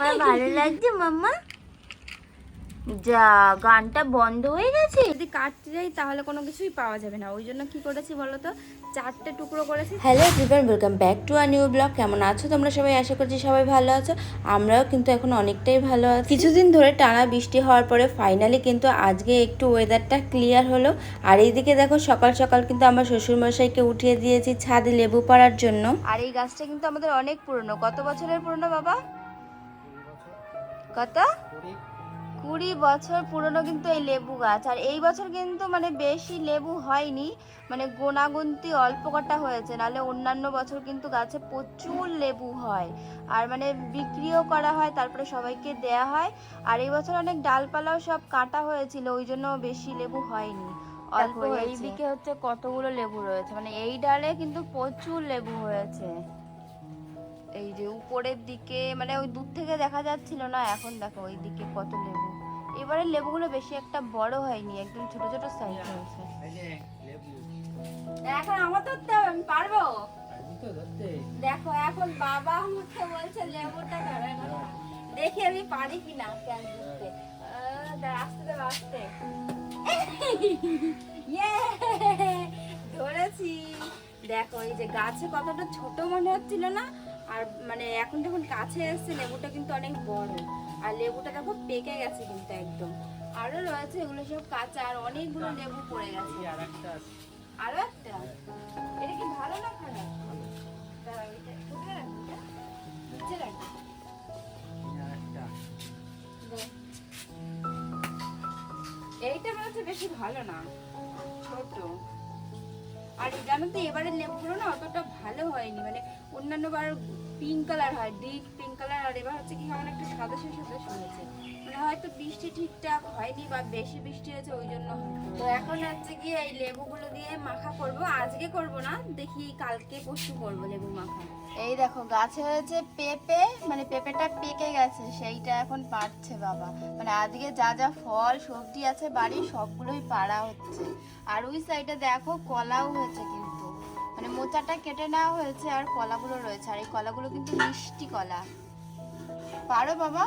আমার ভালো লাগছে মাম্মা। যা গানটা বন্ধ হয়ে গেছে? যদি কাটতে যাই তাহলে কোনো কিছুই পাওয়া যাবে না। ওই জন্য কি করেছি বলো তো? চারটে টুকরো করেছি। Hello everyone welcome back to a new blog কেমন আছো? তোমরা সবাই? আশা করছি সবাই ভালো আছো। আমরাও কিন্তু এখন অনেকটাই ভালো আছি। কিছুদিন ধরে টানা বৃষ্টি হওয়ার পরে ফাইনালি কিন্তু আজকে একটু ওয়েদারটা ক্লিয়ার হলো। আর এইদিকে দেখো সকাল সকাল কিন্তু আমার শ্বশুরমশাইকে উঠিয়ে দিয়েছি ছাদে লেবু পাড়ার জন্য। আর এই গাছটা কিন্তু আমাদের অনেক পুরনো। কত বছরের পুরনো বাবা? কত? কুড়ি বছর পুরনো কিন্তু এই লেবু গাছ। আর এই বছর কিন্তু মানে বেশি লেবু হয়নি মানে গোনাগুন্তি অল্প কটা হয়েছে নাহলে অন্যান্য বছর কিন্তু গাছে প্রচুর লেবু হয়। আর মানে বিক্রিও করা হয় তারপরে সবাইকে দেয়া হয়। আর এই বছর অনেক ডালপালাও সব কাটা হয়েছিল ওই জন্য বেশি লেবু হয়নি। অল্প এইদিকে হচ্ছে কতগুলো লেবু রয়েছে মানে এই ডালে কিন্তু প্রচুর লেবু হয়েছে। এই যে উপরের দিকে মানে ওই দূর থেকে দেখা যাচ্ছিল না, এখন দেখো ওই দিকে কত লেবু। এবারে লেবুগুলো বেশি একটা বড় হয়নি, একদম ছোট ছোট সাইজ হয়েছে। এখন আমার ধরতে হবে, আমি পারব? দেখো, এখন বাবা আমাকে বলছে লেবুটা ধরে না দেখি আমি পারি কিনা ক্যান ধরতে আস্তে দেবো আস্তে! ধরেছি। দেখো, এই যে গাছে কতটা ছোট মনে হচ্ছিল না? আর মানে এখন যখন কাছে এসছে লেবুটা কিন্তু অনেক বড়। আর লেবুটা দেখো পেকে গেছে কিন্তু একদম। আরও রয়েছে এগুলো সব কাঁচা আর অনেকগুলো লেবু পড়ে গেছে। আরও একটা এটা কি ভালো না খারাপ। এইটা মনে হচ্ছে বেশি ভালো না ছোট। আর জানো তো, এবারে লেবুগুলো না অতটা ভালো হয়নি। মানে অন্যান্য বার পিঙ্ক কালার হয় ডিপ পিঙ্ক কালার আর এবার হচ্ছে কি কেমন একটা সাদা সাদা শুনেছে। হয়তো বৃষ্টি ঠিকঠাক হয়নি বা বেশি বৃষ্টি হয়েছে, ওই জন্য। তো এখন হচ্ছে কি এই লেবুগুলো দিয়ে মাখা করব। আজকে করব না, দেখি কালকে পরশু করব লেবু মাখা। এই দেখো, গাছে হয়েছে পেঁপে মানে পেঁপেটা পেকে গেছে, সেইটা এখন পাড়ছে বাবা। মানে আজকে যা যা ফল, সবজি আছে বাড়ি, সবগুলোই পাড়া হচ্ছে। আর ওই সাইডে দেখো কলাও হয়েছে কিন্তু। মানে মোচাটা কেটে নেওয়া হয়েছে আর কলাগুলো রয়েছে। আর এই কলাগুলো কিন্তু মিষ্টি কলা। পারো বাবা?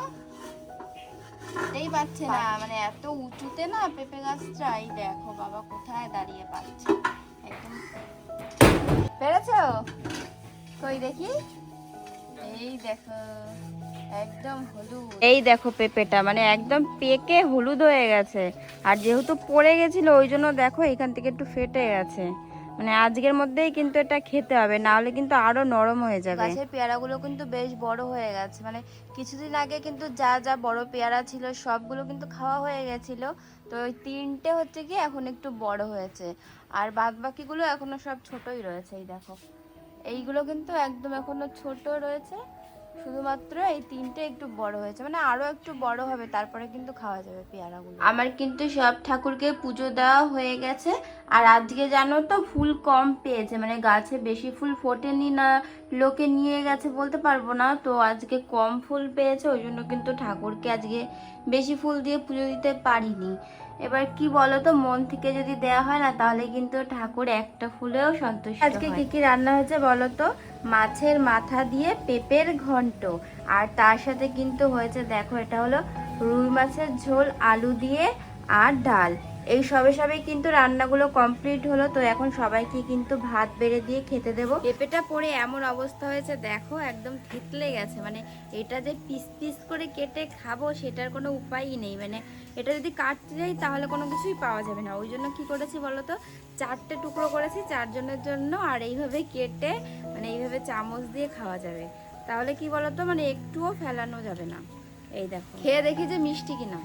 এটাই পাচ্ছে না মানে এত উঁচুতে না পেঁপে গাছটা এই দেখো বাবা কোথায় দাঁড়িয়ে পাচ্ছে। একদম। পেরেছ? কই দেখি? এই দেখো একদম হলুদ। এই দেখো পেঁপেটা মানে একদম পেকে হলুদ হয়ে গেছে। আর যেহেতু পড়ে গেছিল ওই জন্য দেখো এখান থেকে একটু ফেটে গেছে। মানে আজকের মধ্যেই কিন্তু এটা খেতে হবে না হলে কিন্তু আরও নরম হয়ে যাবে। গাছের পেয়ারাগুলো কিন্তু বেশ বড় হয়ে গেছে মানে কিছুদিন আগে কিন্তু যা যা বড় পেয়ারা ছিল সবগুলো কিন্তু খাওয়া হয়ে গেছিল, তো ওই তিনটে হচ্ছে কি এখন একটু বড় হয়েছে। আর বাদ বাকিগুলো এখনও সব ছোটই রয়েছে, এই দেখো। এইগুলো কিন্তু একদম এখনও ছোট রয়েছে। শুধুমাত্র এই তিনটে একটু বড় হয়েছে। মানে আরও একটু বড় হবে তারপরে কিন্তু খাওয়া যাবে পেয়ারাগুলো। আমার কিন্তু সব ঠাকুরকে পুজো দেওয়া হয়ে গেছে। আর আজকে জানো তো ফুল কম পেয়েছে মানে গাছে বেশি ফুল ফোটেনি না লোকে নিয়ে গেছে বলতে পারব না। তো আজকে কম ফুল পেয়েছে ওই জন্য কিন্তু ঠাকুরকে আজকে বেশি ফুল দিয়ে পুজো দিতে পারিনি। এবার কি বলো তো মন থেকে যদি দেয়া হয় না তাহলে কিন্তু ঠাকুর একটা ফুলেও সন্তুষ্ট আজকে কি কি রান্না হয়েছে বলো তো মাছের মাথা দিয়ে পেঁপের ঘন্ট। আর তার সাথে কিন্তু হয়েছে, দেখো এটা হলো রুই মাছের ঝোল, আলু দিয়ে আর ডাল। এই সবে সবে কিন্তু রান্নাগুলো কমপ্লিট হলো, তো এখন সবাইকে কিন্তু ভাত বেড়ে দিয়ে খেতে দেব। পেঁপেটা পরে এমন অবস্থা হয়েছে, দেখো একদম থেতলে গেছে মানে এটা যে পিস পিস করে কেটে খাব সেটার কোনো উপায়ই নেই মানে এটা যদি কাটতে যাই তাহলে কোনো কিছুই পাওয়া যাবে না। ওই জন্য কি করেছি বলো তো, চারটে টুকরো করেছি চারজনের জন্য, আর এইভাবে কেটে মানে এইভাবে চামচ দিয়ে খাওয়া যাবে। তাহলে কি বলতো মানে একটুও ফেলানো যাবে না। এই দেখো। খেয়ে দেখি যে মিষ্টি কিনা।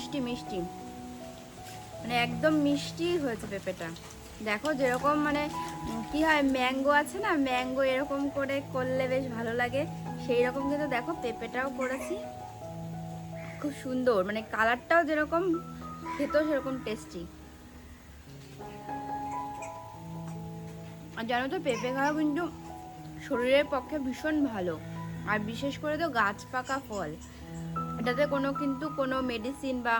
মিষ্টি মিষ্টি। মানে একদম মিষ্টি হয়েছে পেঁপেটা। দেখো যেরকম মানে কি হয়, ম্যাঙ্গো আছে না, ম্যাঙ্গো এরকম করে করলে বেশ ভালো লাগে। সেই রকম কিন্তু দেখো পেঁপেটাও করেছি। খুব সুন্দর মানে কালারটাও যেরকম, খেতেও সেরকম টেস্টি আর জানো তো, পেঁপে খাওয়া কিন্তু শরীরের পক্ষে ভীষণ ভালো। আর বিশেষ করে তো গাছ পাকা ফল। এটাতে কোনো কিন্তু কোনো মেডিসিন বা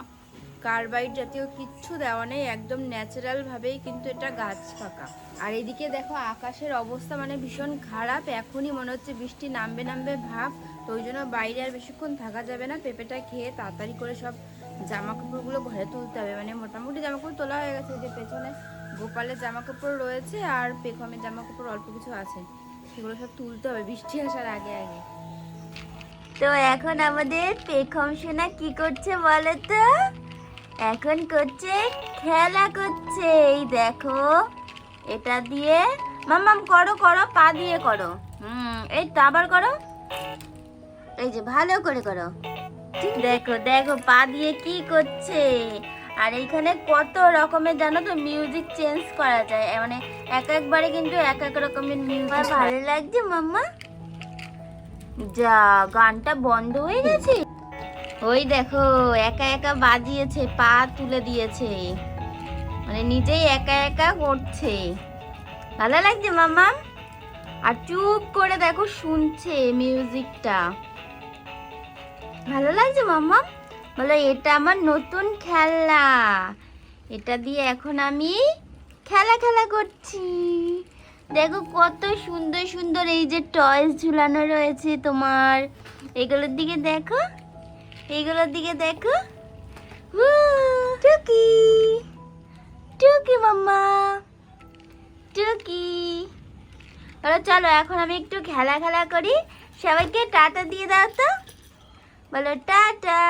কার্বাইড জাতীয় কিচ্ছু দেওয়া নেই, একদম ন্যাচারালভাবেই কিন্তু এটা গাছ পাকা আর এদিকে দেখো আকাশের অবস্থা মানে ভীষণ খারাপ, এখনই মনে হচ্ছে বৃষ্টি নামবে নামবে ভাব, তো ওই জন্য বাইরে আর বেশিক্ষণ থাকা যাবে না, পেঁপেটা খেয়ে তাড়াতাড়ি করে সব জামা কাপড়গুলো ঘরে তুলতে হবে। মানে মোটামুটি জামা কাপড় তোলা হয়ে গেছে যে পেছনে গোপালের জামা কাপড় রয়েছে আর পেখমের জামা কাপড় অল্প কিছু আছে, সেগুলো সব তুলতে হবে, বৃষ্টি আসার আগে আগে। তো এখন আমাদের পেখম সোনা কি করছে বলো তো? এখন করছে খেলা করছে। এই দেখো এটা দিয়ে মামাম করো করো পা দিয়ে করো। হুম এই তো আবার করো। এই যে ভালো করে করো। দেখো দেখো পা দিয়ে কি করছে? আর এইখানে কত রকমের জানো তো মিউজিক চেঞ্জ করা যায়। মানে এক একবারে কিন্তু এক এক রকমের মিউজিক ভালো লাগছে মাম্মা? যা, গানটা বন্ধ হয়ে গেছে? ওই দেখো, একা একা বাজিয়েছে, পা তুলে দিয়েছে। মানে নিজেই একা একা করছে। ভালো লাগছে মামা আর চুপ করে দেখো, শুনছে মিউজিকটা। ভালো লাগছে মামা বলো, এটা আমার নতুন খেলনা। এটা দিয়ে এখন আমি খেলা খেলা করছি। দেখো কত সুন্দর সুন্দর এই যে টয়স ঝুলানো রয়েছে তোমার। এগুলোর দিকে দেখো। এইগুলোর দিকে দেখো। টুকি। টুকি মাম্মা। টুকি। বলো চলো, এখন আমি একটু খেলা খেলা করি। সবাইকে টাটা দিয়ে দাও তো। বলো টাটা।